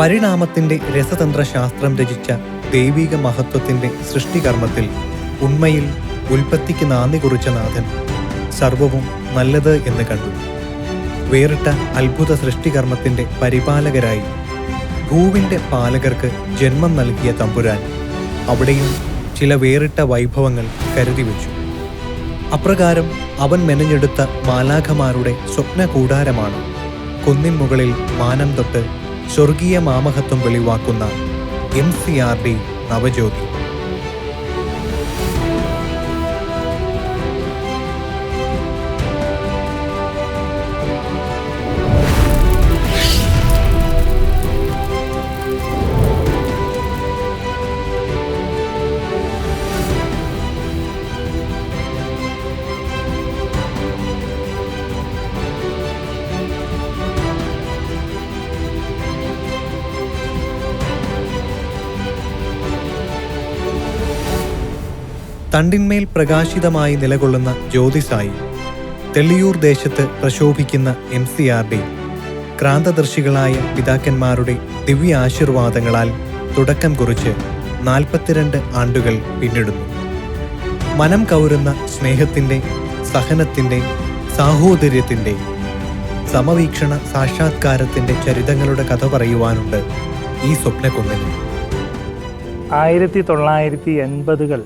പരിണാമത്തിന്റെ രസതന്ത്രശാസ്ത്രം രചിച്ച ദൈവിക മഹത്വത്തിന്റെ സൃഷ്ടികർമ്മത്തിൽ ഉണ്മയിൽ ഉൽപ്പത്തിക്ക് നാന്ദി കുറിച്ച നാഥൻ സർവവും നല്ലത് എന്ന് കണ്ടു. വേറിട്ട അത്ഭുത സൃഷ്ടികർമ്മത്തിന്റെ പരിപാലകരായി ഭൂവിന്റെ പാലകർക്ക് ജന്മം നൽകിയ തമ്പുരാൻ അവിടെയും ചില വേറിട്ട വൈഭവങ്ങൾ കരുതി വെച്ചു. അപ്രകാരം അവൻ മെനഞ്ഞെടുത്ത മാലാഖമാരുടെ സ്വപ്ന കൂടാരമാണ് കുന്നിൻ മുകളിൽ മാനം തൊട്ട് സ്വർഗീയ മാമഹത്വം വെളിവാക്കുന്ന M C R D Navajyothi. തണ്ടിന്മേൽ പ്രകാശിതമായി നിലകൊള്ളുന്ന ജ്യോതിസായി തെള്ളിയൂർ ദേശത്ത് പ്രശോഭിക്കുന്ന എം സി ആർ ഡി ക്രാന്തദർശികളായ പിതാക്കന്മാരുടെ ദിവ്യ ആശീർവാദങ്ങളാൽ തുടക്കം കുറിച്ച് നാൽപ്പത്തിരണ്ട് ആണ്ടുകൾ പിന്നിടുന്നു. മനം കൗരുന്ന സ്നേഹത്തിന്റെ സഹനത്തിന്റെ സാഹോദര്യത്തിന്റെ സമവീക്ഷണ സാക്ഷാത്കാരത്തിന്റെ ചരിതങ്ങളുടെ കഥ പറയുവാനുണ്ട് ഈ സ്വപ്നക്കുന്നിന്. ആയിരത്തി തൊള്ളായിരത്തി എൺപതുകൾ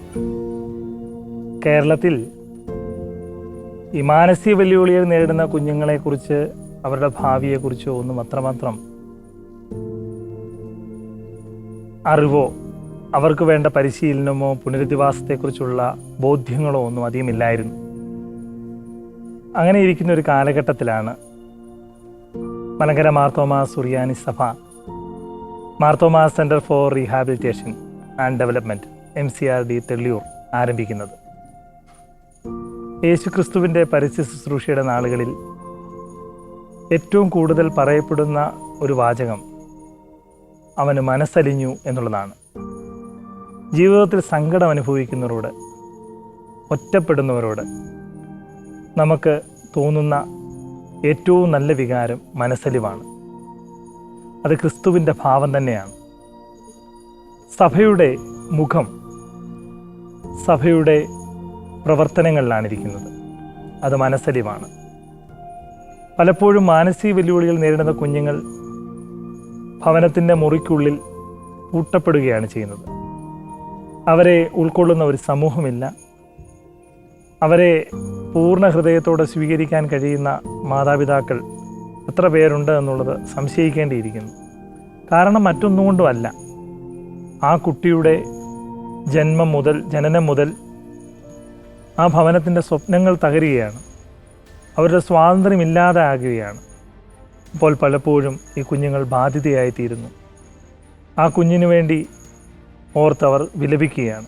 കേരളത്തിൽ ഈ മാനസിക വെല്ലുവിളികൾ നേരിടുന്ന കുഞ്ഞുങ്ങളെക്കുറിച്ച് അവരുടെ ഭാവിയെക്കുറിച്ചോ ഒന്നും അത്രമാത്രം അറിവോ അവർക്ക് വേണ്ട പരിശീലനമോ പുനരധിവാസത്തെക്കുറിച്ചുള്ള ബോധ്യങ്ങളോ ഒന്നും അധികമില്ലായിരുന്നു അങ്ങനെ ഇരിക്കുന്ന ഒരു കാലഘട്ടത്തിലാണ് മലങ്കര മാർത്തോമാ സുറിയാനി സഭ Marthoma centre for rehabilitation and development M C R D Thelliyoor ആരംഭിക്കുന്നത്. യേശുക്രിസ്തുവിന്റെ പരസ്യ ശുശ്രൂഷയുടെ നാളുകളിൽ ഏറ്റവും കൂടുതൽ പറയപ്പെടുന്ന ഒരു വാചകം അവന് മനസ്സലിഞ്ഞു എന്നുള്ളതാണ്. ജീവിതത്തിൽ സങ്കടം അനുഭവിക്കുന്നവരോട് ഒറ്റപ്പെടുന്നവരോട് നമുക്ക് തോന്നുന്ന ഏറ്റവും നല്ല വികാരം മനസ്സലിവാണ്. അത് ക്രിസ്തുവിന്റെ ഭാവം തന്നെയാണ്. സഭയുടെ മുഖം സഭയുടെ പ്രവർത്തനങ്ങളിലാണ് ഇരിക്കുന്നത് അത് മനസ്സലിവാണ് പലപ്പോഴും മാനസിക വെല്ലുവിളികൾ നേരിടുന്ന കുഞ്ഞുങ്ങൾ ഭവനത്തിന്റെ മുറിക്കുള്ളിൽ പൂട്ടപ്പെടുകയാണ് ചെയ്യുന്നത്. അവരെ ഉൾക്കൊള്ളുന്ന ഒരു സമൂഹമില്ല. അവരെ പൂർണ ഹൃദയത്തോടെ സ്വീകരിക്കാൻ കഴിയുന്ന മാതാപിതാക്കൾ എത്ര പേരുണ്ട് എന്നുള്ളത് സംശയിക്കേണ്ടിയിരിക്കുന്നു. കാരണം മറ്റൊന്നുകൊണ്ടുമല്ല. ആ കുട്ടിയുടെ ജന്മം മുതൽ ജനനം മുതൽ ആ ഭവനത്തിന്റെ സ്വപ്നങ്ങൾ തകരുകയാണ്. അവരുടെ സ്വാതന്ത്ര്യം ഇല്ലാതെ ആകുകയാണ്. അപ്പോൾ പലപ്പോഴും ഈ കുഞ്ഞുങ്ങൾ ബാധിതയായിത്തീരുന്നു ആ കുഞ്ഞിനു വേണ്ടി ഓർത്തവർ വിലപിക്കുകയാണ്.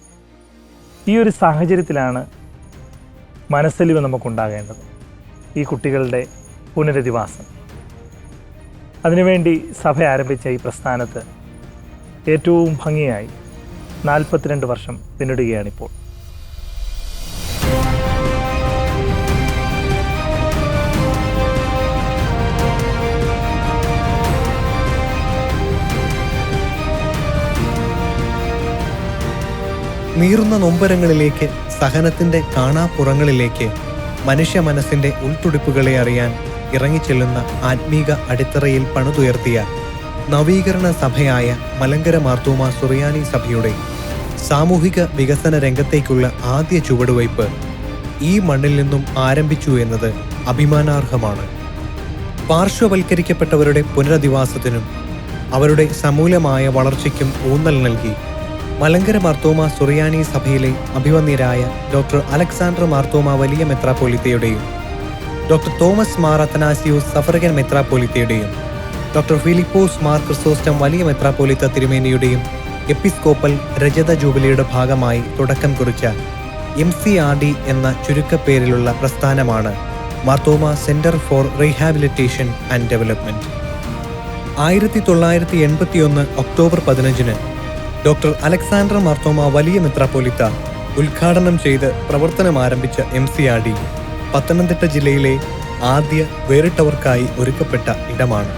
ഈ ഒരു സാഹചര്യത്തിലാണ് മനസ്സലിവ് നമുക്കുണ്ടാകേണ്ടത്. ഈ കുട്ടികളുടെ പുനരധിവാസം. അതിനുവേണ്ടി സഭ ആരംഭിച്ച ഈ പ്രസ്ഥാനത്ത് ഏറ്റവും ഭംഗിയായി നാൽപ്പത്തിരണ്ട് വർഷം പിന്നിടുകയാണിപ്പോൾ. നീറുന്ന നൊമ്പരങ്ങളിലേക്ക് സഹനത്തിന്റെ കാണാപ്പുറങ്ങളിലേക്ക് മനുഷ്യ മനസ്സിന്റെ ഉൾത്തുടിപ്പുകളെ അറിയാൻ ഇറങ്ങിച്ചെല്ലുന്ന ആത്മീക അടിത്തറയിൽ പണിതുയർത്തിയ നവീകരണ സഭയായ മലങ്കര മാർത്തോമ സുറിയാനി സഭയുടെ സാമൂഹിക വികസന രംഗത്തേക്കുള്ള ആദ്യ ചുവടുവയ്പ് ഈ മണ്ണിൽ നിന്നും ആരംഭിച്ചു എന്നത് അഭിമാനാർഹമാണ്. പാർശ്വവൽക്കരിക്കപ്പെട്ടവരുടെ പുനരധിവാസത്തിനും അവരുടെ സമൂലമായ വളർച്ചയ്ക്കും ഊന്നൽ നൽകി മലങ്കര മാർത്തോമ സുറിയാനി സഭയിലെ അഭിവന്യരായ ഡോക്ടർ അലക്സാണ്ടർ മാർത്തോമ വലിയ മെത്രാപ്പോലിത്തയുടെയും doctor Thomas Mar Athanasios suffragan മെത്രാപ്പോലിത്തയുടെയും doctor Philipose Mar Chrysostom വലിയ മെത്രാപ്പോലിത്ത തിരുമേനിയുടെയും എപ്പിസ്കോപ്പൽ രജത ജൂബിലിയുടെ ഭാഗമായി തുടക്കം കുറിച്ച എം സി ആർ ഡി എന്ന ചുരുക്കപ്പേരിലുള്ള പ്രസ്ഥാനമാണ് Marthoma centre for rehabilitation and development. ആയിരത്തി തൊള്ളായിരത്തി എൺപത്തിയൊന്ന് ഒക്ടോബർ പതിനഞ്ചിന് ഡോക്ടർ അലക്സാണ്ടർ മാർത്തോമ വലിയ മെത്രാപ്പോലിത്ത ഉദ്ഘാടനം ചെയ്ത് പ്രവർത്തനം ആരംഭിച്ച M C R D Pathanamthitta ജില്ലയിലെ ആദ്യ വേറിട്ടവർക്കായി ഒരുക്കപ്പെട്ട ഇടമാണ്.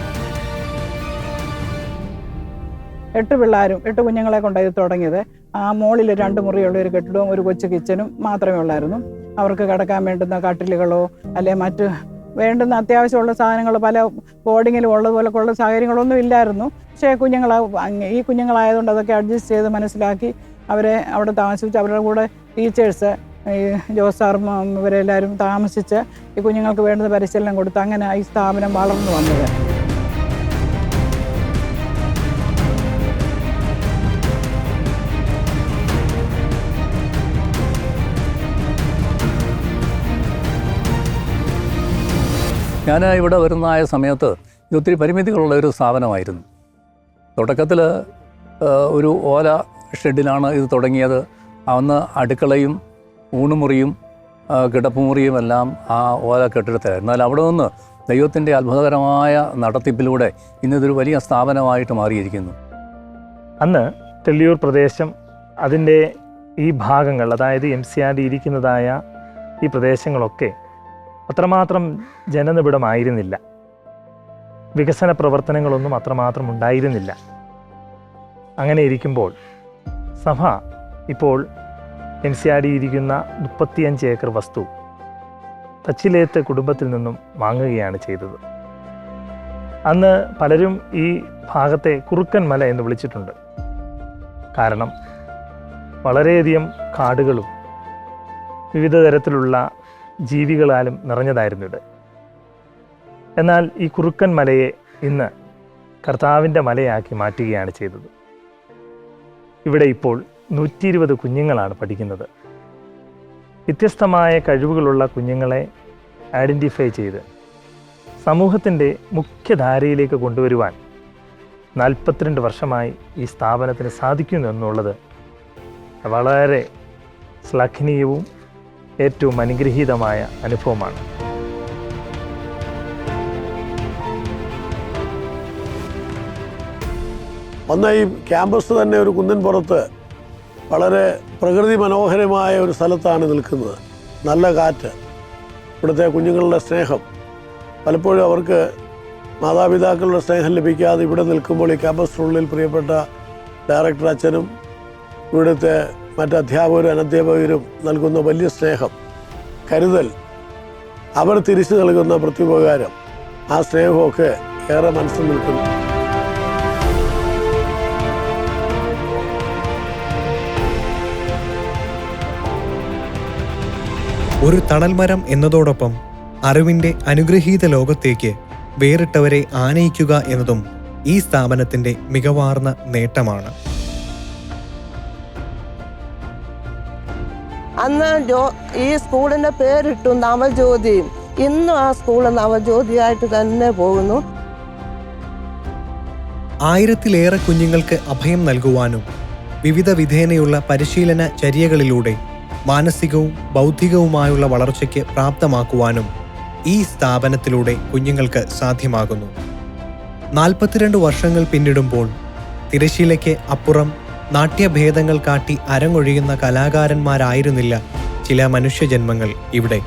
എട്ട് പിള്ളേരും എട്ട് കുഞ്ഞുങ്ങളെ കൊണ്ടായി തുടങ്ങിയത്. ആ മോളിൽ രണ്ട് മുറിയുള്ള ഒരു കെട്ടിടവും ഒരു കൊച്ചു കിച്ചനും മാത്രമേ ഉള്ളായിരുന്നു. അവർക്ക് കിടക്കാൻ വേണ്ടുന്ന കട്ടിലുകളോ അല്ലെ മറ്റ് വേണ്ടുന്ന അത്യാവശ്യമുള്ള സാധനങ്ങൾ പല ബോർഡിങ്ങിലും ഉള്ളതുപോലെ ഉള്ള സാഹചര്യങ്ങളൊന്നും ഇല്ലായിരുന്നു. പക്ഷേ കുഞ്ഞുങ്ങൾ ഈ കുഞ്ഞുങ്ങളായതുകൊണ്ട് അതൊക്കെ അഡ്ജസ്റ്റ് ചെയ്ത് മനസ്സിലാക്കി അവരെ അവിടെ താമസിപ്പിച്ച് അവരുടെ കൂടെ ടീച്ചേഴ്സ് ഈ ജോസാറും ഉം, ഇവരെല്ലാവരും താമസിച്ച് ഈ കുഞ്ഞുങ്ങൾക്ക് വേണ്ടുന്ന പരിശീലനം കൊടുത്ത് അങ്ങനെ ഈ സ്ഥാപനം വളർന്നു വന്നത്. ഞാൻ ഇവിടെ വരുന്നതായ സമയത്ത് ഇത് ഒത്തിരി പരിമിതികളുള്ള ഒരു സ്ഥാപനമായിരുന്നു. തുടക്കത്തിൽ ഒരു ഓല ഷെഡിലാണ് ഇത് തുടങ്ങിയത്. അന്ന് അടുക്കളയും ഊണുമുറിയും കിടപ്പുമുറിയും എല്ലാം ആ ഓല കെട്ടിടത്തിലായിരുന്നു. എന്നാൽ അവിടെ നിന്ന് ദൈവത്തിന്റെ അത്ഭുതകരമായ നടത്തിപ്പിലൂടെ ഇന്നിതൊരു വലിയ സ്ഥാപനമായിട്ട് മാറിയിരിക്കുന്നു. അന്ന് തെള്ളിയൂർ പ്രദേശം അതിന്റെ ഈ ഭാഗങ്ങൾ അതായത് എം സി ആർ ഇരിക്കുന്നതായ ഈ പ്രദേശങ്ങളൊക്കെ അത്രമാത്രം ജനനിബിഡമായിരുന്നില്ല. വികസന പ്രവർത്തനങ്ങളൊന്നും അത്രമാത്രം ഉണ്ടായിരുന്നില്ല. അങ്ങനെ ഇരിക്കുമ്പോൾ സഭ ഇപ്പോൾ എൻ സി ആർ ഡി ഇരിക്കുന്ന മുപ്പത്തിയഞ്ച് ഏക്കർ വസ്തു തച്ചിലേത്ത് കുടുംബത്തിൽ നിന്നും വാങ്ങുകയാണ് ചെയ്തത്. അന്ന് പലരും ഈ ഭാഗത്തെ കുറുക്കൻ മല എന്ന് വിളിച്ചിട്ടുണ്ട്. കാരണം വളരെയധികം കാടുകളും വിവിധ തരത്തിലുള്ള ജീവികളാലും നിറഞ്ഞതായിരുന്നു ഇത്. എന്നാൽ ഈ കുറുക്കൻ മലയെ ഇന്ന് കർത്താവിന്റെ മലയാക്കി മാറ്റുകയാണ് ചെയ്തത്. ഇവിടെ ഇപ്പോൾ നൂറ്റി ഇരുപത് കുഞ്ഞുങ്ങളാണ് പഠിക്കുന്നത്. വ്യത്യസ്തമായ കഴിവുകളുള്ള കുഞ്ഞുങ്ങളെ ഐഡന്റിഫൈ ചെയ്ത് സമൂഹത്തിന്റെ മുഖ്യധാരയിലേക്ക് കൊണ്ടുവരുവാൻ നാൽപ്പത്തിരണ്ട് വർഷമായി ഈ സ്ഥാപനത്തിന് സാധിക്കുന്നു എന്നുള്ളത് വളരെ ശ്ലാഘനീയവും ഏറ്റവും അനുഗ്രഹീതമായ അനുഭവമാണ്. വന്ന ഈ ക്യാമ്പസ് തന്നെ ഒരു കുന്നിൻ പുറത്ത് വളരെ പ്രകൃതി മനോഹരമായ ഒരു സ്ഥലത്താണ് നിൽക്കുന്നത്. നല്ല കാറ്റ് ഇവിടുത്തെ കുഞ്ഞുങ്ങളുടെ സ്നേഹം. പലപ്പോഴും അവർക്ക് മാതാപിതാക്കളുടെ സ്നേഹം ലഭിക്കാതെ ഇവിടെ നിൽക്കുമ്പോൾ ഈ ക്യാമ്പസിനുള്ളിൽ പ്രിയപ്പെട്ട ഡയറക്ടർ അച്ഛനും ഇവിടുത്തെ മറ്റ് അധ്യാപകരും അനധ്യാപകരും നൽകുന്ന വലിയ സ്നേഹം കരുതൽ അവർ തിരിച്ചു നൽകുന്ന പ്രത്യുപകാരം ആ സ്നേഹമൊക്കെ ഏറെ മനസ്സിൽ നിൽക്കുന്നു. ഒരു തണൽമരം എന്നതോടൊപ്പം അറിവിന്റെ അനുഗ്രഹീത ലോകത്തേക്ക് വേറിട്ടവരെ ആനയിക്കുക എന്നതും ഈ സ്ഥാപനത്തിന്റെ മികവാർന്ന നേട്ടമാണ്. അന്ന് ഈ സ്കൂളിന്റെ പേരിട്ടു നവജ്യോതി. ഇന്നും ആ സ്കൂൾ നവജ്യോതിയായിട്ട് തന്നെ പോകുന്നു. ആയിരത്തിലേറെ കുഞ്ഞുങ്ങൾക്ക് അഭയം നൽകുവാനും വിവിധ വിധേനയുള്ള പരിശീലന ചര്യകളിലൂടെ മാനസികവും ബൗദ്ധികവുമായുള്ള വളർച്ചയ്ക്ക് പ്രാപ്തമാക്കുവാനും ഈ സ്ഥാപനത്തിലൂടെ കുഞ്ഞുങ്ങൾക്ക് സാധ്യമാകുന്നു. നാൽപ്പത്തിരണ്ട് വർഷങ്ങൾ പിന്നിടുമ്പോൾ തിരശീലയ്ക്ക് അപ്പുറം നാട്യഭേദങ്ങൾ കാട്ടി അരങ്ങൊഴിയുന്ന കലാകാരന്മാരായിരുന്നില്ല ചില മനുഷ്യജന്മങ്ങൾ ഇവിടെ.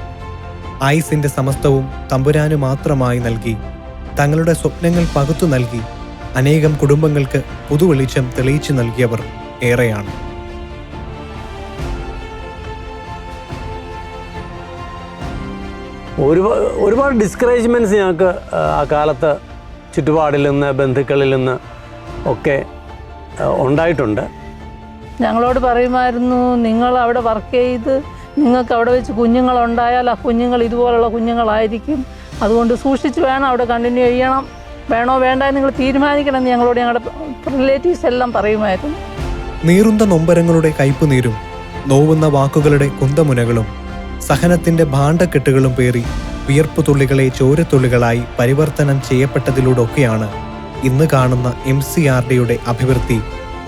ആയുസിന്റെ സമസ്തവും തമ്പുരാനു മാത്രമായി നൽകി. തങ്ങളുടെ സ്വപ്നങ്ങൾ പകുത്തു നൽകി. അനേകം കുടുംബങ്ങൾക്ക് പുതുവെളിച്ചം തെളിയിച്ചു നൽകിയവർ ഏറെയാണ്. ഒരുപാട് ഒരുപാട് ഡിസ്കറേജ്മെന്റ്സ് ഞങ്ങൾക്ക് ആ, കാലത്ത് ചുറ്റുപാടിൽ നിന്ന് ബന്ധുക്കളിൽ നിന്ന് ഒക്കെ ഉണ്ടായിട്ടുണ്ട്. ഞങ്ങളോട് പറയുമായിരുന്നു നിങ്ങൾ അവിടെ വർക്ക് ചെയ്ത് നിങ്ങൾക്ക് അവിടെ വെച്ച് കുഞ്ഞുങ്ങളുണ്ടായാൽ ആ കുഞ്ഞുങ്ങൾ ഇതുപോലുള്ള കുഞ്ഞുങ്ങളായിരിക്കും. അതുകൊണ്ട് സൂക്ഷിച്ച് വേണം അവിടെ കണ്ടിന്യൂ ചെയ്യണം. വേണോ വേണ്ട നിങ്ങൾ തീരുമാനിക്കണം എന്ന് ഞങ്ങളോട് ഞങ്ങളുടെ റിലേറ്റീവ്സ് എല്ലാം പറയുമായിരുന്നു. നീറുന്ന നൊമ്പരങ്ങളുടെ കയ്പുനീരും നോവുന്ന വാക്കുകളുടെ കുന്തമുനകളും സഹനത്തിന്റെ ഭാണ്ഡക്കെട്ടുകളും പേറി വിയർപ്പുതുള്ളികളെ ചോരത്തുള്ളികളായി പരിവർത്തനം ചെയ്യപ്പെട്ടതിലൂടെയൊക്കെയാണ് ഇന്ന് കാണുന്ന എം സി ആർ ഡിയുടെ അഭിവൃദ്ധി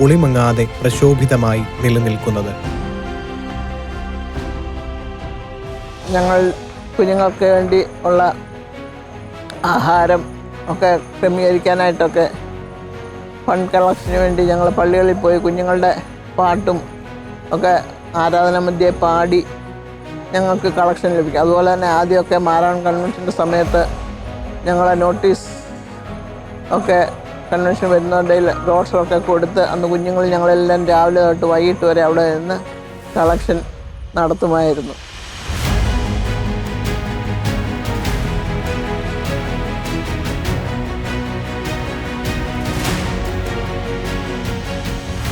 ഒളിമങ്ങാതെ പ്രശോഭിതമായി നിലനിൽക്കുന്നത്. ഞങ്ങൾ കുഞ്ഞുങ്ങൾക്ക് വേണ്ടി ഉള്ള ആഹാരം ഒക്കെ ക്രമീകരിക്കാനായിട്ടൊക്കെ ഫണ്ട് കളക്ഷന് വേണ്ടി ഞങ്ങൾ പള്ളികളിൽ പോയി കുഞ്ഞുങ്ങളുടെ പാട്ടും ഒക്കെ ആരാധന മധ്യേ പാടി ഞങ്ങൾക്ക് കളക്ഷൻ ലഭിക്കും. അതുപോലെ തന്നെ ആദ്യമൊക്കെ മാരാൺ കൺവെൻഷന്റെ സമയത്ത് ഞങ്ങളെ നോട്ടീസ് ഒക്കെ കൺവെൻഷൻ വരുന്നവരുടെ ഡോട്ട്സൊക്കെ കൊടുത്ത് അന്ന് കുഞ്ഞുങ്ങൾ ഞങ്ങളെല്ലാം രാവിലെ തൊട്ട് വൈകിട്ട് വരെ അവിടെ നിന്ന് കളക്ഷൻ നടത്തുമായിരുന്നു.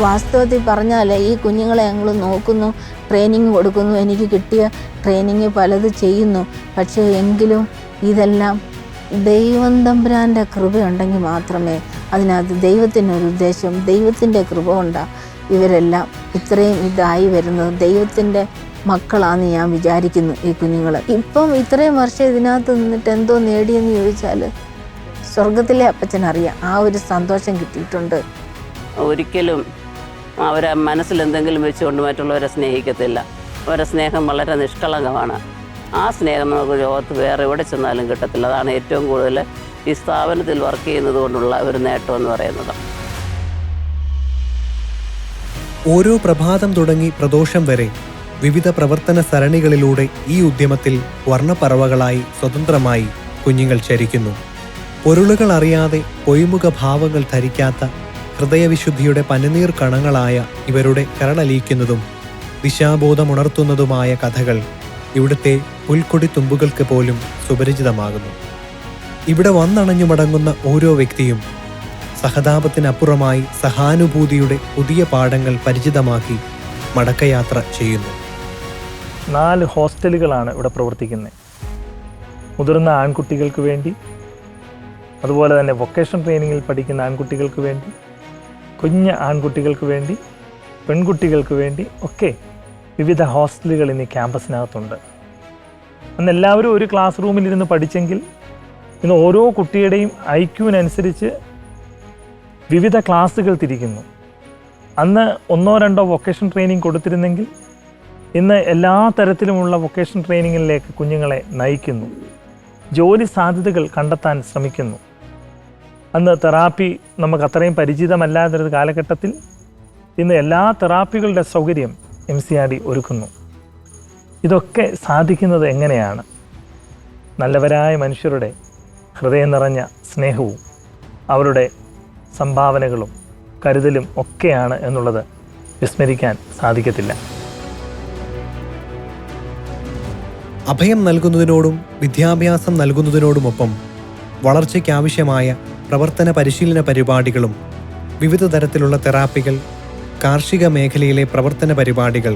വാസ്തവത്തിൽ പറഞ്ഞാൽ ഈ കുഞ്ഞുങ്ങളെ ഞങ്ങൾ നോക്കുന്നു ട്രെയിനിങ് കൊടുക്കുന്നു എനിക്ക് കിട്ടിയ ട്രെയിനിങ് പലത് ചെയ്യുന്നു. പക്ഷേ എങ്കിലും ഇതെല്ലാം ദൈവം തമ്പുരാന്റെ കൃപയുണ്ടെങ്കിൽ മാത്രമേ അതിനകത്ത് ദൈവത്തിനൊരു ഉദ്ദേശം ദൈവത്തിന്റെ കൃപ കൊണ്ടാണ് ഇവരെല്ലാം ഇത്രയും ഇതായി വരുന്നത് ദൈവത്തിന്റെ മക്കളാണെന്ന് ഞാൻ വിചാരിക്കുന്നു ഈ കുഞ്ഞുങ്ങൾ ഇപ്പം ഇത്രയും വർഷം ഇതിനകത്ത് നിന്നിട്ട് എന്തോ നേടിയെന്ന് ചോദിച്ചാൽ സ്വർഗത്തിലെ അപ്പച്ചനറിയാം ആ ഒരു സന്തോഷം കിട്ടിയിട്ടുണ്ട്. ഒരിക്കലും അവരെ മനസ്സിൽ എന്തെങ്കിലും വെച്ചുകൊണ്ട് മറ്റുള്ളവരെ സ്നേഹിക്കത്തില്ല. അവരുടെ സ്നേഹം വളരെ നിഷ്കളങ്കമാണ്. ആ സ്നേഹം നമുക്ക് ലോകത്ത് വേറെ എവിടെ ചെന്നാലും കിട്ടത്തില്ല. അതാണ് ഏറ്റവും കൂടുതൽ ഈ സ്ഥാപനത്തിൽ വർക്ക് ചെയ്യുന്നത് കൊണ്ടുള്ള ഒരു നേട്ടം എന്ന് പറയുന്നത്. ഓരോ പ്രഭാതം തുടങ്ങി പ്രദോഷം വരെ വിവിധ പ്രവർത്തന സരണികളിലൂടെ ഈ ഉദ്യമത്തിൽ വർണപ്പറവകളായി സ്വതന്ത്രമായി കുഞ്ഞുങ്ങൾ ചരിക്കുന്നു. പൊരുളുകൾ അറിയാതെ പൊയ്മുഖ ഭാവങ്ങൾ ധരിക്കാത്ത ഹൃദയവിശുദ്ധിയുടെ പനിനീർ കണങ്ങളായ ഇവരുടെ കരളലിയിക്കുന്നതും ദിശാബോധമുണർത്തുന്നതുമായ കഥകൾ ഇവിടുത്തെ പുൽക്കൊടി തുമ്പുകൾക്ക് പോലും സുപരിചിതമാകുന്നു. ഇവിടെ വന്നണഞ്ഞു മടങ്ങുന്ന ഓരോ വ്യക്തിയും സഹതാപത്തിനപ്പുറമായി സഹാനുഭൂതിയുടെ പുതിയ പാഠങ്ങൾ പരിചിതമാക്കി മടക്കയാത്ര ചെയ്യുന്നു. നാല് ഹോസ്റ്റലുകളാണ് ഇവിടെ പ്രവർത്തിക്കുന്നത്. മുതിർന്ന ആൺകുട്ടികൾക്ക് വേണ്ടി അതുപോലെ തന്നെ വൊക്കേഷൻ ട്രെയിനിങ്ങിൽ പഠിക്കുന്ന ആൺകുട്ടികൾക്ക് വേണ്ടി കുഞ്ഞ് ആൺകുട്ടികൾക്ക് വേണ്ടി പെൺകുട്ടികൾക്ക് വേണ്ടി ഒക്കെ വിവിധ ഹോസ്റ്റലുകൾ ഇന്ന് ക്യാമ്പസിനകത്തുണ്ട്. അന്ന് എല്ലാവരും ഒരു ക്ലാസ് റൂമിൽ ഇരുന്ന് പഠിച്ചെങ്കിൽ ഇന്ന് ഓരോ കുട്ടിയുടെയും ഐക്യുവിനനുസരിച്ച് വിവിധ ക്ലാസ്സുകൾ തിരിക്കുന്നു. അന്ന് ഒന്നോ രണ്ടോ വൊക്കേഷൻ ട്രെയിനിങ് കൊടുത്തിരുന്നെങ്കിൽ ഇന്ന് എല്ലാ തരത്തിലുമുള്ള വൊക്കേഷൻ ട്രെയിനിങ്ങിലേക്ക് കുഞ്ഞുങ്ങളെ നയിക്കുന്നു. ജോലി സാധ്യതകൾ കണ്ടെത്താൻ ശ്രമിക്കുന്നു. അന്ന് തെറാപ്പി നമുക്ക് അത്രയും പരിചിതമല്ലാത്തൊരു കാലഘട്ടത്തിൽ ഇന്ന് എല്ലാ തെറാപ്പികളുടെ സൗകര്യം എം സി ആർ ഡി ഒരുക്കുന്നു. ഇതൊക്കെ സാധിക്കുന്നത് എങ്ങനെയാണ്? നല്ലവരായ മനുഷ്യരുടെ ഹൃദയം നിറഞ്ഞ സ്നേഹവും അവരുടെ സംഭാവനകളും കരുതലും ഒക്കെയാണ് എന്നുള്ളത് വിസ്മരിക്കാൻ സാധിക്കത്തില്ല. അഭയം നൽകുന്നതിനോടും വിദ്യാഭ്യാസം നൽകുന്നതിനോടുമൊപ്പം വളർച്ചയ്ക്കാവശ്യമായ പ്രവർത്തന പരിശീലന പരിപാടികളും വിവിധ തരത്തിലുള്ള തെറാപ്പികൾ കാർഷിക മേഖലയിലെ പ്രവർത്തന പരിപാടികൾ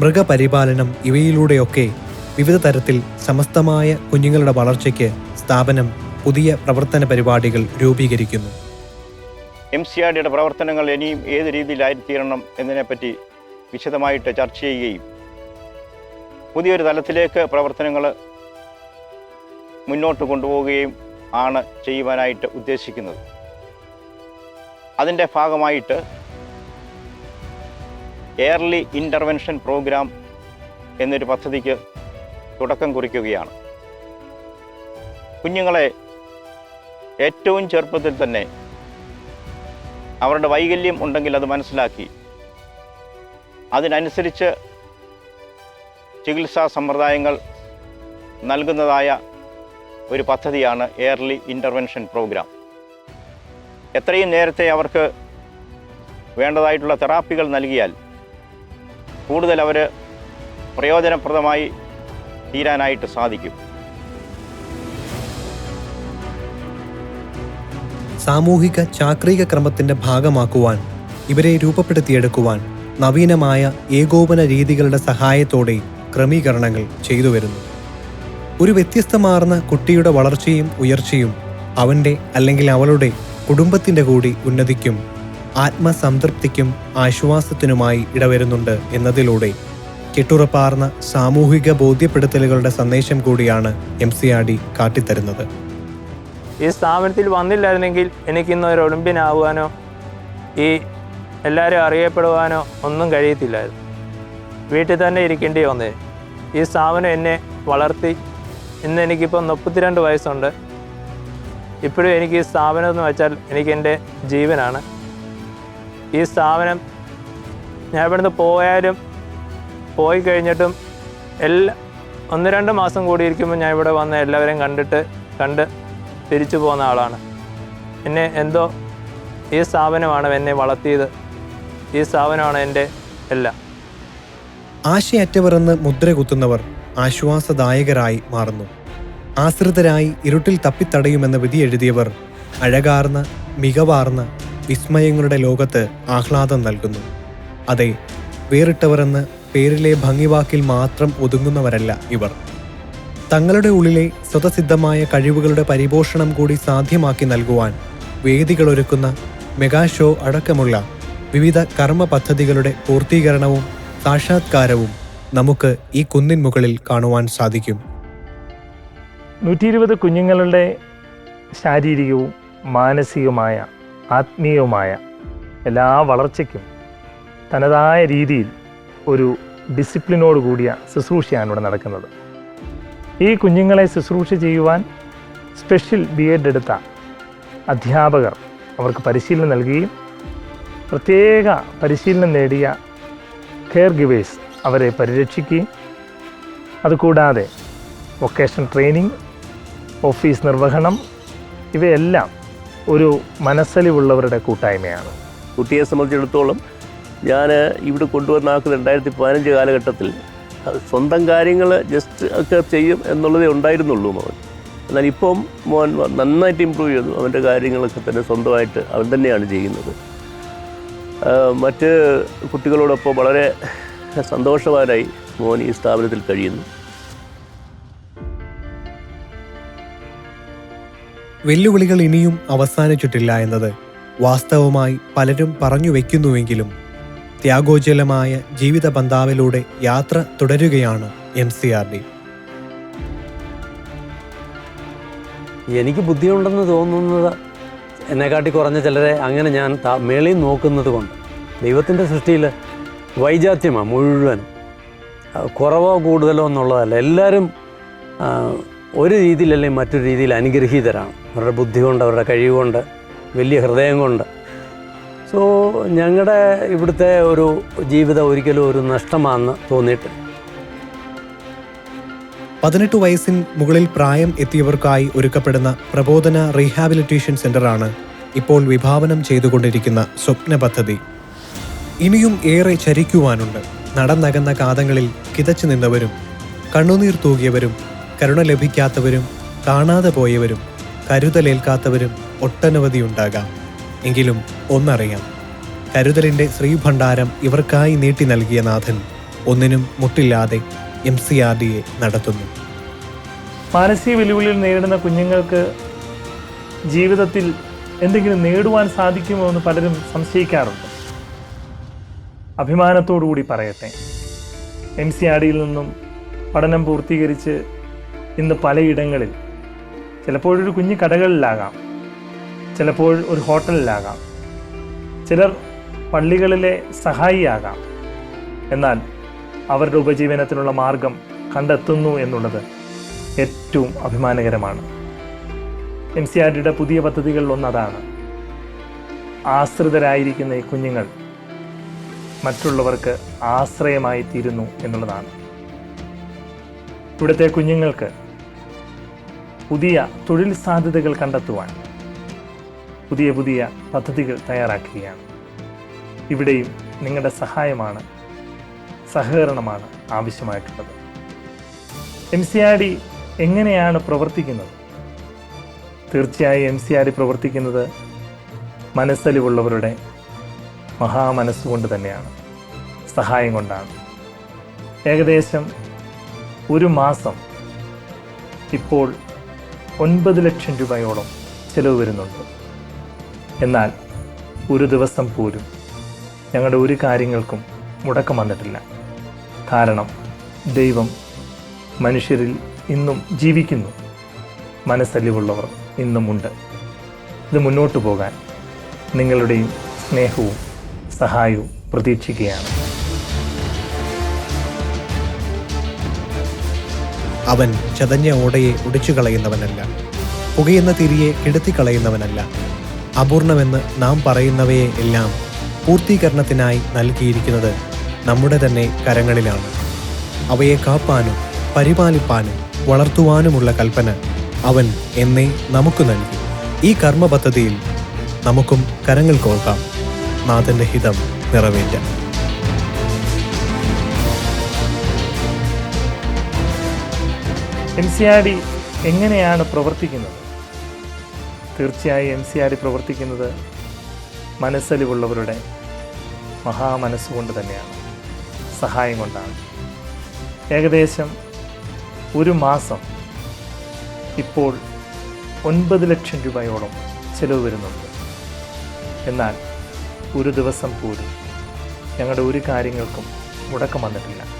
മൃഗപരിപാലനം ഇവയിലൂടെയൊക്കെ വിവിധ തരത്തിൽ സമസ്തമായ കുഞ്ഞുങ്ങളുടെ വളർച്ചയ്ക്ക് സ്ഥാപനം പുതിയ പ്രവർത്തന പരിപാടികൾ രൂപീകരിക്കുന്നു. എം സി ആർ ഡിയുടെ പ്രവർത്തനങ്ങൾ ഇനിയും ഏത് രീതിയിലായിത്തീരണം എന്നതിനെപ്പറ്റി വിശദമായിട്ട് ചർച്ച ചെയ്യുകയും പുതിയൊരു തലത്തിലേക്ക് പ്രവർത്തനങ്ങൾ മുന്നോട്ട് കൊണ്ടുപോവുകയും ആണ് ചെയ്യുവാനായിട്ട് ഉദ്ദേശിക്കുന്നത്. അതിന്റെ ഭാഗമായിട്ട് എയർലി ഇന്റർവെൻഷൻ പ്രോഗ്രാം എന്നൊരു പദ്ധതിക്ക് തുടക്കം കുറിക്കുകയാണ്. കുഞ്ഞുങ്ങളെ ഏറ്റവും ചെറുപ്പത്തിൽ തന്നെ അവരുടെ വൈകല്യം ഉണ്ടെങ്കിൽ അത് മനസ്സിലാക്കി. അതിനനുസരിച്ച് ചികിത്സാ സമ്പ്രദായങ്ങൾ നൽകുന്നതായ ഒരു പദ്ധതിയാണ് എയർലി ഇന്റർവെൻഷൻ പ്രോഗ്രാം എത്രയും നേരത്തെ അവർക്ക് വേണ്ടതായിട്ടുള്ള തെറാപ്പികൾ നൽകിയാൽ കൂടുതൽ അവർ പ്രയോജനപ്രദമായി തീരാനായിട്ട് സാധിക്കും. സാമൂഹിക ചാക്രിക ക്രമത്തിന്റെ ഭാഗമാക്കുവാൻ ഇവരെ രൂപപ്പെടുത്തിയെടുക്കുവാൻ നവീനമായ ഏകോപന രീതികളുടെ സഹായത്തോടെ ക്രമീകരണങ്ങൾ ചെയ്തു വരുന്നു. ഒരു വ്യത്യസ്തമാർന്ന കുട്ടിയുടെ വളർച്ചയും ഉയർച്ചയും അവന്റെ അല്ലെങ്കിൽ അവളുടെ കുടുംബത്തിന്റെ കൂടി ഉന്നതിക്കും ആത്മസംതൃപ്തിക്കും ആശ്വാസത്തിനുമായി ഇടവരുന്നുണ്ട് എന്നതിലൂടെ കെട്ടുറപ്പാർന്ന സാമൂഹിക ബോധ്യപ്പെടുത്തലുകളുടെ സന്ദേശം കൂടിയാണ് എം സി ആർ ഡി കാട്ടിത്തരുന്നത്. ഈ സ്ഥാപനത്തിൽ വന്നില്ലായിരുന്നെങ്കിൽ എനിക്കിന്ന് ഒരു ഒളിമ്പ്യൻ ഈ എല്ലാവരും അറിയപ്പെടുവാനോ ഒന്നും കഴിയത്തില്ലായിരുന്നു. വീട്ടിൽ തന്നെ ഇരിക്കേണ്ടി വന്നേ. ഈ സ്ഥാപനം എന്നെ വളർത്തി. ഇന്ന് എനിക്കിപ്പോൾ മുപ്പത്തിരണ്ട് വയസ്സുണ്ട്. ഇപ്പോഴും എനിക്ക് ഈ സ്ഥാപനം എന്ന് വെച്ചാൽ എനിക്ക് എന്റെ ജീവനാണ്. ഈ സ്ഥാപനം ഞാൻ ഇവിടുന്ന് പോയാലും പോയി കഴിഞ്ഞിട്ടും എല്ലാ ഒന്ന് രണ്ട് മാസം കൂടി ഇരിക്കുമ്പോൾ ഞാൻ ഇവിടെ വന്ന എല്ലാവരെയും കണ്ടിട്ട് കണ്ട് തിരിച്ചു പോകുന്ന ആളാണ്. എന്നെ എന്തോ ഈ സ്ഥാപനമാണ് എന്നെ വളർത്തിയത്. ഈ സ്ഥാപനമാണ് എന്റെ എല്ലാം. ആശയറ്റവരെന്ന് മുദ്ര കുത്തുന്നവർ ആശ്വാസദായകരായി മാറുന്നു. ആശ്രിതരായി ഇരുട്ടിൽ തപ്പിത്തടയുമെന്ന വിധി എഴുതിയവർ അഴകാർന്ന മികവാർന്ന വിസ്മയങ്ങളുടെ ലോകത്ത് ആഹ്ലാദം നൽകുന്നു. അതെ വേറിട്ടവരെന്ന് പേരിലെ ഭംഗിവാക്കിൽ മാത്രം ഒതുങ്ങുന്നവരല്ല ഇവർ. തങ്ങളുടെ ഉള്ളിലെ സ്വതസിദ്ധമായ കഴിവുകളുടെ പരിപോഷണം കൂടി സാധ്യമാക്കി നൽകുവാൻ വേദികളൊരുക്കുന്ന മെഗാ ഷോ അടക്കമുള്ള വിവിധ കർമ്മ പദ്ധതികളുടെ പൂർത്തീകരണവും സാക്ഷാത്കാരവും നമുക്ക് ഈ കുന്നിൻ മുകളിൽ കാണുവാൻ സാധിക്കും. നൂറ്റി ഇരുപത് കുഞ്ഞുങ്ങളുടെ ശാരീരികവും മാനസികവുമായ ആത്മീയവുമായ എല്ലാ വളർച്ചയ്ക്കും തനതായ രീതിയിൽ ഒരു ഡിസിപ്ലിനോട് കൂടിയ ശുശ്രൂഷയാണ് ഇവിടെ നടക്കുന്നത്. ഈ കുഞ്ഞുങ്ങളെ ശുശ്രൂഷ ചെയ്യുവാൻ സ്പെഷ്യൽ ബി എഡ് എടുത്ത അധ്യാപകർ അവർക്ക് പരിശീലനം നൽകുകയും പ്രത്യേക പരിശീലനം നേടിയ കെയർ ഗിവേഴ്സ് അവരെ പരിരക്ഷിക്കുകയും അതുകൂടാതെ വൊക്കേഷൻ ട്രെയിനിങ് ഓഫീസ് നിർവഹണം ഇവയെല്ലാം ഒരു മനസ്സലിവുള്ളവരുടെ കൂട്ടായ്മയാണ്. കുട്ടിയെ സംബന്ധിച്ചിടത്തോളം ഞാൻ ഇവിടെ കൊണ്ടുവന്നാക്കുന്നത് രണ്ടായിരത്തി പതിനഞ്ച് കാലഘട്ടത്തിൽ സ്വന്തം കാര്യങ്ങൾ ജസ്റ്റ് ഒക്കെ ചെയ്യും എന്നുള്ളതേ ഉണ്ടായിരുന്നുള്ളൂ മോൻ. എന്നാൽ ഇപ്പം മോൻ നന്നായിട്ട് ഇമ്പ്രൂവ് ചെയ്തു. അവന്റെ കാര്യങ്ങളൊക്കെ തന്നെ സ്വന്തമായിട്ട് അവൻ തന്നെയാണ് ചെയ്യുന്നത്. മറ്റ് കുട്ടികളോടൊപ്പം വളരെ സന്തോഷവാനായി മോൻ ഈ സ്ഥാപനത്തിൽ കഴിയുന്നു. വെല്ലുവിളികൾ ഇനിയും അവസാനിച്ചിട്ടില്ല എന്നത് വാസ്തവമായി പലരും പറഞ്ഞു വയ്ക്കുന്നുവെങ്കിലും ത്യാഗോജ്വലമായ ജീവിത ബന്ധാവിലൂടെ യാത്ര തുടരുകയാണ് എം സി ആർ ഡി. എനിക്ക് ബുദ്ധിയുണ്ടെന്ന് തോന്നുന്നത് എന്നെക്കാട്ടി കുറഞ്ഞ ചിലരെ അങ്ങനെ ഞാൻ മേളിൽ നോക്കുന്നത് കൊണ്ട്. ദൈവത്തിന്റെ സൃഷ്ടിയിൽ വൈജാത്യമാണ് മുഴുവൻ കുറവോ കൂടുതലോ എന്നുള്ളതല്ല. എല്ലാവരും ഒരു രീതിയിലല്ലേ മറ്റൊരു രീതിയിൽ അനുഗ്രഹീതരാണ്. അവരുടെ ബുദ്ധി കൊണ്ട് അവരുടെ കഴിവ് കൊണ്ട് വലിയ ഹൃദയം കൊണ്ട്. സോ ഞങ്ങളുടെ ഇവിടുത്തെ ഒരു ജീവിതം ഒരിക്കലും ഒരു നഷ്ടമാണെന്ന് തോന്നിയിട്ട് പതിനെട്ട് വയസ്സിന് മുകളിൽ പ്രായം എത്തിയവർക്കായി ഒരുക്കപ്പെടുന്ന പ്രബോധന റീഹാബിലിറ്റേഷൻ സെന്ററാണ് ഇപ്പോൾ വിഭാവനം ചെയ്തുകൊണ്ടിരിക്കുന്ന സ്വപ്ന പദ്ധതി. ഇനിയും ഏറെ ചരിക്കുവാനുണ്ട്. നടന്നകന്ന കാതങ്ങളിൽ കിതച്ചു നിന്നവരും കണ്ണുനീർ തൂകിയവരും കരുണ ലഭിക്കാത്തവരും കാണാതെ പോയവരും കരുതലേൽക്കാത്തവരും ഒട്ടനവധി ഉണ്ടാകാം. എങ്കിലും ഒന്നറിയാം കരുതലിന്റെ ശ്രീഭണ്ഡാരം ഇവർക്കായി നീട്ടി നൽകിയ നാഥൻ ഒന്നിനും മുട്ടില്ലാതെ എം സി ആർ ഡിയെ നടത്തുന്നു. മാനസിക വെല്ലുവിളികൾ നേരിടുന്ന കുഞ്ഞുങ്ങൾക്ക് ജീവിതത്തിൽ എന്തെങ്കിലും നേടുവാൻ സാധിക്കുമോ എന്ന് പലരും സംശയിക്കാറുണ്ട്. അഭിമാനത്തോടു കൂടി പറയട്ടെ എം സി ആർ ഡിയിൽ നിന്നും പഠനം പൂർത്തീകരിച്ച് ഇന്ന് പലയിടങ്ങളിൽ. ചിലപ്പോഴൊരു കുഞ്ഞു കടകളിലാകാം. ചിലപ്പോൾ ഒരു ഹോട്ടലിലാകാം. ചിലർ പള്ളികളിലെ സഹായിയാകാം. എന്നാൽ അവരുടെ ഉപജീവനത്തിനുള്ള മാർഗം കണ്ടെത്തുന്നു എന്നുള്ളത് ഏറ്റവും അഭിമാനകരമാണ്. എം സി ആർ ഡിയുടെ പുതിയ പദ്ധതികളിൽ ഒന്നതാണ്. ആശ്രിതരായിരിക്കുന്ന ഈ കുഞ്ഞുങ്ങൾ മറ്റുള്ളവർക്ക് ആശ്രയമായി തീരുന്നു എന്നുള്ളതാണ്. ഇവിടുത്തെ കുഞ്ഞുങ്ങൾക്ക് പുതിയ തൊഴിൽ സാധ്യതകൾ കണ്ടെത്തുവാൻ പുതിയ പുതിയ പദ്ധതികൾ തയ്യാറാക്കുകയാണ്. ഇവിടെയും നിങ്ങളുടെ സഹായമാണ് സഹകരണമാണ് ആവശ്യമായിട്ടുള്ളത്. എം സി ആർ ഡി എങ്ങനെയാണ് പ്രവർത്തിക്കുന്നത്? തീർച്ചയായും എം സി ആർ ഡി പ്രവർത്തിക്കുന്നത് മനസ്സലിവുള്ളവരുടെ മഹാമനസ്സുകൊണ്ട് തന്നെയാണ് സഹായം കൊണ്ടാണ്. ഏകദേശം ഒരു മാസം ഇപ്പോൾ ഒൻപത് ലക്ഷം രൂപയോളം ചിലവ് വരുന്നുണ്ട്. എന്നാൽ ഒരു ദിവസം പോലും ഞങ്ങളുടെ ഒരു കാര്യങ്ങൾക്കും മുടക്കം വന്നിട്ടില്ല. കാരണം ദൈവം മനുഷ്യരിൽ ഇന്നും ജീവിക്കുന്നു. മനസ്സലിവുള്ളവർ ഇന്നുമുണ്ട്. ഇത് മുന്നോട്ട് പോകാൻ നിങ്ങളുടെയും സ്നേഹവും സഹായവും പ്രതീക്ഷിക്കുകയാണ്. അവൻ ചതഞ്ഞ ഓടയെ ഒടിച്ചു കളയുന്നവനല്ല പുകയുന്ന തിരിയെ കെടുത്തിക്കളയുന്നവനല്ല. അപൂർണമെന്ന് നാം പറയുന്നവയെ എല്ലാം പൂർത്തീകരണത്തിനായി നൽകിയിരിക്കുന്നത് നമ്മുടെ തന്നെ കരങ്ങളിലാണ്. അവയെ കാപ്പാനും പരിപാലിപ്പാനും വളർത്തുവാനുമുള്ള കൽപ്പന അവൻ എന്നെ നമുക്ക് നൽകി. ഈ കർമ്മ പദ്ധതിയിൽ നമുക്കും കരങ്ങൾ കോർക്കാം നാഥന്റെ ഹിതം നിറവേറ്റാം എം സി ആർ ഡി എങ്ങനെയാണ് പ്രവർത്തിക്കുന്നത്? തീർച്ചയായും എം സി ആർ ഡി പ്രവർത്തിക്കുന്നത് മനസ്സലിവുള്ളവരുടെ മഹാമനസ്സുകൊണ്ട് തന്നെയാണ്. സഹായം കൊണ്ടാണ്. ഏകദേശം ഒരു മാസം ഇപ്പോൾ ഒൻപത് ലക്ഷം രൂപയോളം ചിലവ് വരുന്നുണ്ട്. എന്നാൽ ഒരു ദിവസം പോലും ഞങ്ങളുടെ ഒരു കാര്യങ്ങൾക്കും മുടക്കം വന്നിട്ടില്ല.